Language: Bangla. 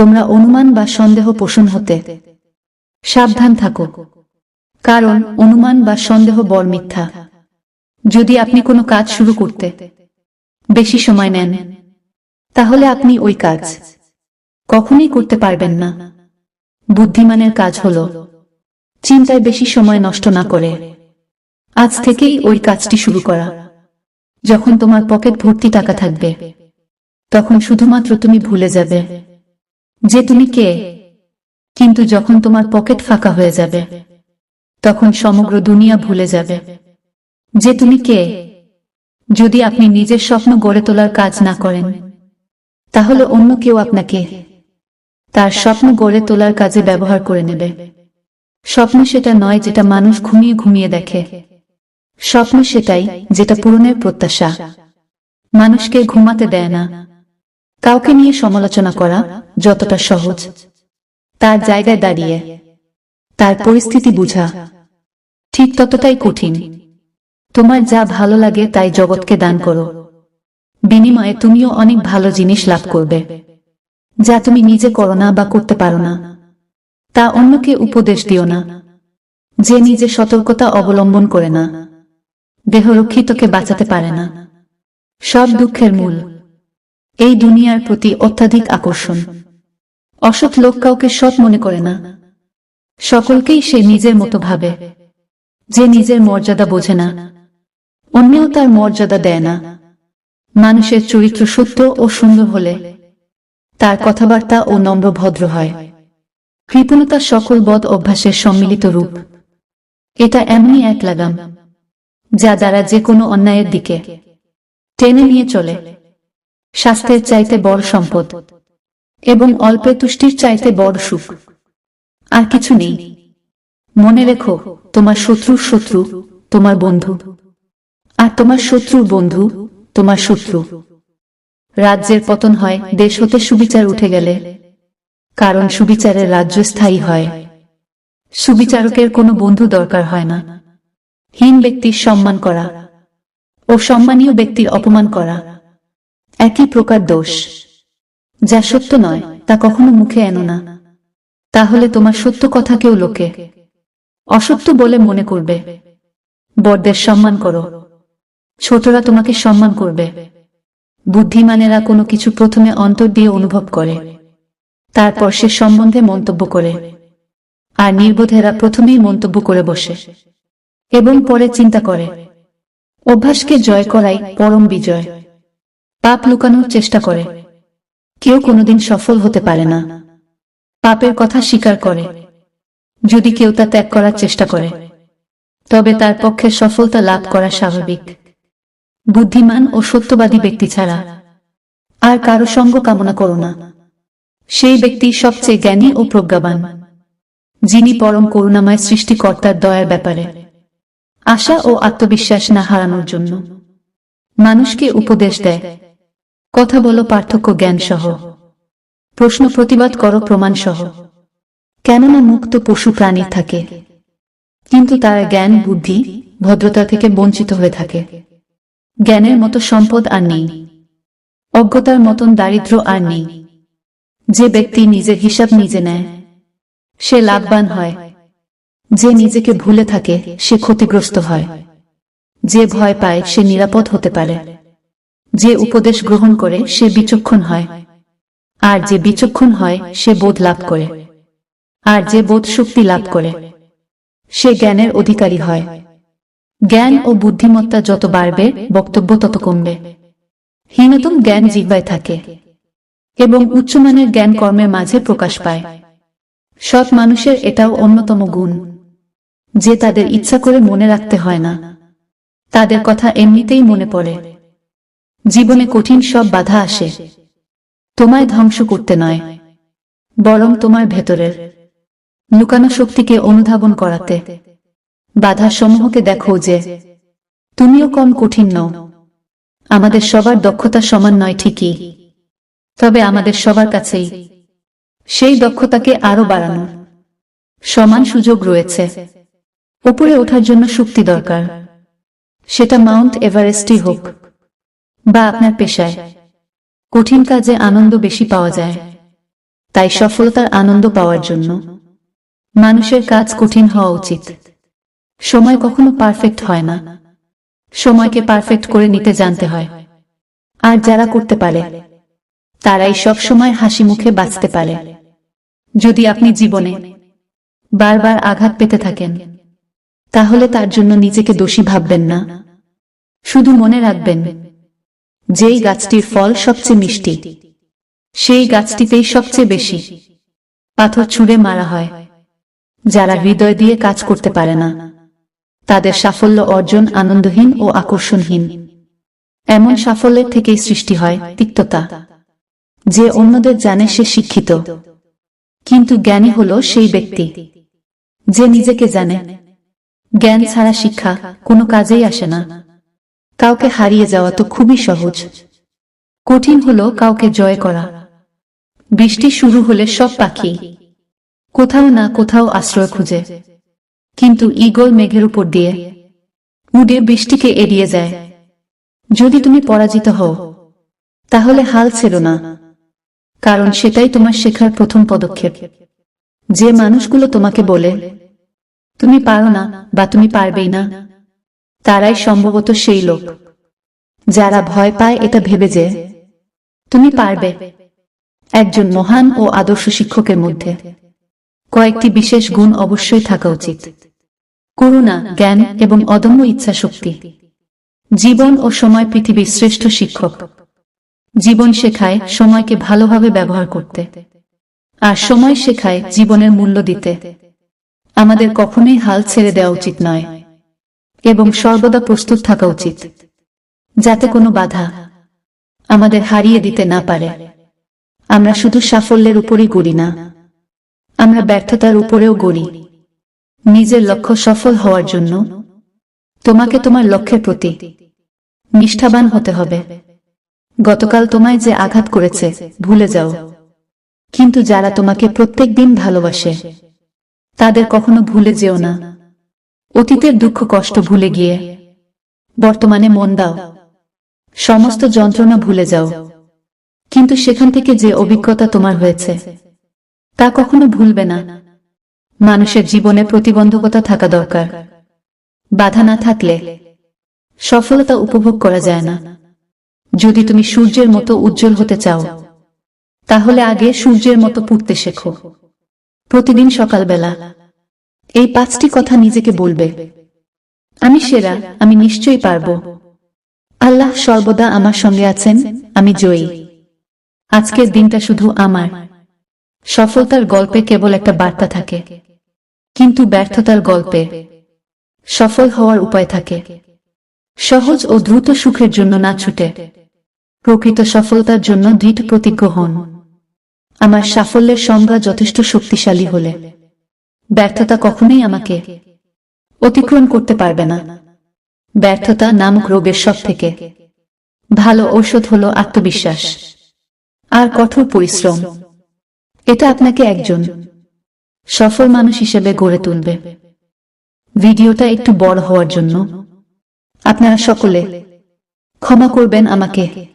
তোমরা অনুমান বা সন্দেহ পোষণ হতে সাবধান থাকো। কারণ অনুমান বা সন্দেহ বর মিথ্যা। যদি আপনি কোনো কাজ শুরু করতে বেশি সময় নেন, তাহলে আপনি ওই কাজ কখনই করতে পারবেন না। বুদ্ধিমানের কাজ হল চিন্তায় বেশি সময় নষ্ট না করে। আজ থেকেই ওই কাজটি শুরু করা। যখন তোমার পকেট ভর্তি টাকা থাকবে, তখন শুধুমাত্র তুমি ভুলে যাবে। যে তুমি কে, কিন্তু যখন তোমার পকেট ফাঁকা হয়ে যাবে, তখন সমগ্র দুনিয়া ভুলে যাবে। যে তুমি কে, যদি আপনি নিজের স্বপ্ন গড়ে তোলার কাজ না করেন, তাহলে অন্য কেউ আপনাকে তার স্বপ্ন গড়ে তোলার কাজে ব্যবহার করে নেবে। স্বপ্ন সেটা নয় যেটা মানুষ ঘুমিয়ে ঘুমিয়ে দেখে। স্বপ্ন সেটাই যেটা পূরণের প্রত্যাশা। মানুষকে ঘুমাতে দেয় না। কাউকে নিয়ে সমালোচনা করা যতটা সহজ। তার জায়গায় দাঁড়িয়ে, তার পরিস্থিতি বুঝা, ঠিক ততটাই কঠিন। তোমার যা ভালো লাগে তাই জগৎকে দান করো। বিনিময়ে তুমিও অনেক ভালো জিনিস লাভ করবে। যা তুমি নিজে করো না বা করতে পারো না, তা অন্যকে উপদেশ দিও না। যে নিজে সতর্কতা অবলম্বন করে না, দেহরক্ষিতকে বাঁচাতে পারে না। সব দুঃখের মূল। এই দুনিয়ার প্রতি অত্যাধিক আকর্ষণ। অসৎ লোক কাউকে সৎ মনে করে না। সকলকেই সে নিজের মতো ভাবে। যে নিজের মর্যাদা বোঝে না। অন্যও তার মর্যাদা দেয় না। মানুষের চরিত্র সত্য ও সুন্দর হলে তার কথাবার্তা ও নম্র ভদ্র হয়। কৃপণতা সকল বদ অভ্যাসের সম্মিলিত রূপ। এটা এমনই এক লাগাম, যা দ্বারা যে কোনো অন্যায়ের দিকে টেনে নিয়ে চলে। স্বাস্থ্যের চাইতে বড় সম্পদ এবং অল্পে তুষ্টির চাইতে বড় সুখ। আর কিছু নেই। মনে রেখো, তোমার শত্রুর শত্রু, তোমার বন্ধু। আর তোমার শত্রুর বন্ধু, তোমার শত্রু। রাজ্যের পতন হয়, দেশ হতে সুবিচার উঠে গেলে। কারণ সুবিচারের রাজ্য স্থায়ী হয়। সুবিচারকের কোনো বন্ধু দরকার হয় না। হীন ব্যক্তির সম্মান করা ও সম্মানীয় ব্যক্তির অপমান করা। একই প্রকার দোষ, যা সত্য নয়, তা কখনো মুখে এনো না। তাহলে তোমার সত্য কথা কেউ লোকে? অসত্য বলে মনে করবে। বড়দের সম্মান করো। ছোটরা তোমাকে সম্মান করবে। বুদ্ধিমানেরা কোনো কিছু প্রথমে অন্তর দিয়ে অনুভব করে। তারপর সে সম্বন্ধে মন্তব্য করে। আর নির্বোধেরা প্রথমেই মন্তব্য করে বসে। এবং পরে চিন্তা করে। অভ্যাসকে জয় করাই পরম বিজয়। পাপ লুকানোর চেষ্টা করে। কেউ কোনোদিন সফল হতে পারে না। পাপের কথা স্বীকার করে। যদি কেউ তা ত্যাগ করার চেষ্টা করে। তবে তার পক্ষে সফলতা লাভ করা স্বাভাবিক। বুদ্ধিমান ও সত্যবাদী ব্যক্তি ছাড়া আর কারও সঙ্গ কামনা করো না। সেই ব্যক্তি সবচেয়ে জ্ঞানী ও প্রজ্ঞাবান, যিনি পরম করুণাময় সৃষ্টিকর্তার দয়ার ব্যাপারে আশা ও আত্মবিশ্বাস না হারানোর জন্য মানুষকে উপদেশ দেয়। কথা বলো পার্থক্য জ্ঞান সহ প্রশ্ন প্রতিবাদ করো প্রমাণ সহ কেননা মুক্ত পশু প্রাণী থাকে। কিন্তু তারা জ্ঞান, বুদ্ধি, ভদ্রতা থেকে বঞ্চিত হয়ে থাকে। জ্ঞানের মতো সম্পদ আর নেই। অজ্ঞতার মতন দারিদ্র আর নেই। যে ব্যক্তি নিজের হিসাব নিজে নেয়, সে লাভবান হয়। যে নিজেকে ভুলে থাকে, সে ক্ষতিগ্রস্ত হয়। যে ভয় পায়, সে নিরাপদ হতে পারে। যে উপদেশ গ্রহণ করে সে বিচক্ষণ হয়, আর যে বিচক্ষণ হয়, সে বোধ লাভ করে, আর যে বোধ শক্তি লাভ করে, সে জ্ঞানের অধিকারী হয়। জ্ঞান ও বুদ্ধিমত্তা যত বাড়বে, বক্তব্য তত কমবে। হীনতম জ্ঞান জিহ্বায় থাকে, এবং উচ্চমানের জ্ঞান কর্মের মাঝে প্রকাশ পায়। সৎ মানুষের এটাও অন্যতম গুণ, যে তাদের ইচ্ছা করে মনে রাখতে হয় না। তাদের কথা এমনিতেই মনে পড়ে। জীবনে কঠিন সব বাধা আসে। তোমায় ধ্বংস করতে নয়, বরং তোমার ভেতরের লুকানো শক্তিকে অনুধাবন করাতে। বাধা সমূহকে দেখো যে তুমিও কম কঠিন নও। আমাদের সবার দক্ষতা সমান নয় ঠিকই, তবে আমাদের সবার কাছেই সেই দক্ষতাকে আরও বাড়ানো সমান সুযোগ রয়েছে। উপরে ওঠার জন্য শক্তি দরকার। সেটা মাউন্ট এভারেস্টই হোক। বা আপনার পেশায়। কঠিন কাজে আনন্দ বেশি পাওয়া যায়। তাই সফলতার আনন্দ পাওয়ার জন্য মানুষের কাজ কঠিন হওয়া উচিত। সময় কখনো পারফেক্ট হয় না। সময়কে পারফেক্ট করে নিতে জানতে হয়। আর যারা করতে পারে, তারাই সব সময় হাসি মুখে বাঁচতে পারে। যদি আপনি জীবনে বারবার আঘাত পেতে থাকেন, তাহলে তার জন্য নিজেকে দোষী ভাববেন না। শুধু মনে রাখবেন যেই গাছটির ফল সবচেয়ে মিষ্টি, সেই গাছটিতেই সবচেয়ে বেশি। পাথর ছুঁড়ে মারা হয়। যারা হৃদয় দিয়ে কাজ করতে পারে না, তাদের সাফল্য অর্জন আনন্দহীন ও আকর্ষণহীন। এমন সাফল্যের থেকেই সৃষ্টি হয় তিক্ততা। যে অন্যদের জানে সে শিক্ষিত। কিন্তু জ্ঞানী হল সেই ব্যক্তি। যে নিজেকে জানে। জ্ঞান ছাড়া শিক্ষা কোনো কাজেই আসে না। কাউকে হারিয়ে যাওয়া তো খুবই সহজ। কঠিন হলো কাউকে জয় করা। বৃষ্টি শুরু হলে সব পাখি কোথাও না কোথাও আশ্রয় খুঁজে। কিন্তু ঈগল মেঘের উপর দিয়ে উড়ে বৃষ্টিকে এড়িয়ে যায়। যদি তুমি পরাজিত হও, তাহলে হাল ছেড়ো না। কারণ সেটাই তোমার শেখার প্রথম পদক্ষেপ। যে মানুষগুলো তোমাকে বলে, তুমি পারো না বা তুমি পারবেই না। তারাই সম্ভবত সেই লোক। যারা ভয় পায় এটা ভেবে যে তুমি পারবে একজন মহান ও আদর্শ শিক্ষকের মধ্যে। কয়েকটি বিশেষ গুণ অবশ্যই থাকা উচিত। করুণা, জ্ঞান এবং অদম্য ইচ্ছা শক্তি জীবন ও সময় পৃথিবীর শ্রেষ্ঠ শিক্ষক। জীবন শেখায় সময়কে ভালোভাবে ব্যবহার করতে। আর সময় শেখায় জীবনের মূল্য দিতে। আমাদের কখনোই হাল ছেড়ে দেওয়া উচিত নয়। এবং সর্বদা প্রস্তুত থাকা উচিত, যাতে কোনো বাধা আমাদের হারিয়ে দিতে না পারে। আমরা শুধু সাফল্যের উপরই গড়ি না, আমরা ব্যর্থতার উপরেও গড়ি। নিজের লক্ষ্য সফল হওয়ার জন্য তোমাকে তোমার লক্ষ্যের প্রতি নিষ্ঠাবান হতে হবে। গতকাল তোমায় যে আঘাত করেছে, ভুলে যাও। কিন্তু যারা তোমাকে প্রত্যেক দিন ভালোবাসে, তাদের কখনো ভুলে যেও না। অতীতের দুঃখ কষ্ট ভুলে গিয়ে। বর্তমানে মন দাও। সমস্ত যন্ত্রণা ভুলে যাও। কিন্তু সেখান থেকে যে অভিজ্ঞতা তোমার হয়েছে, তা কখনো ভুলবে না। মানুষের জীবনে প্রতিবন্ধকতা থাকা দরকার। বাধা না থাকলে সফলতা উপভোগ করা যায় না। যদি তুমি সূর্যের মতো উজ্জ্বল হতে চাও, তাহলে আগে সূর্যের মতো পুড়তে শেখো। প্রতিদিন সকালবেলা এই পাঁচটি কথা নিজেকে বলবে। আমি সেরা, আমি নিশ্চয়ই পারব। আল্লাহ সর্বদা আমার সঙ্গে আছেন, আমি জয়ী। আজকের দিনটা শুধু আমার। সফলতার গল্পে কেবল একটা বার্তা থাকে। কিন্তু ব্যর্থতার গল্পে সফল হওয়ার উপায় থাকে। সহজ ও দ্রুত সুখের জন্য না ছুটে। প্রকৃত সফলতার জন্য দৃঢ় প্রতিজ্ঞ হন। আমার সাফল্যের সংজ্ঞা যথেষ্ট শক্তিশালী হলে। ব্যর্থতা কখনোই আমাকে অতিক্রম করতে পারবে না। ব্যর্থতা নামক রোগের সব থেকে। ভালো ঔষধ হল আত্মবিশ্বাস। আর কঠোর পরিশ্রম। এটা আপনাকে একজন সফল মানুষ হিসেবে গড়ে তুলবে। ভিডিওটা একটু বড় হওয়ার জন্য। আপনারা সকলে ক্ষমা করবেন আমাকে।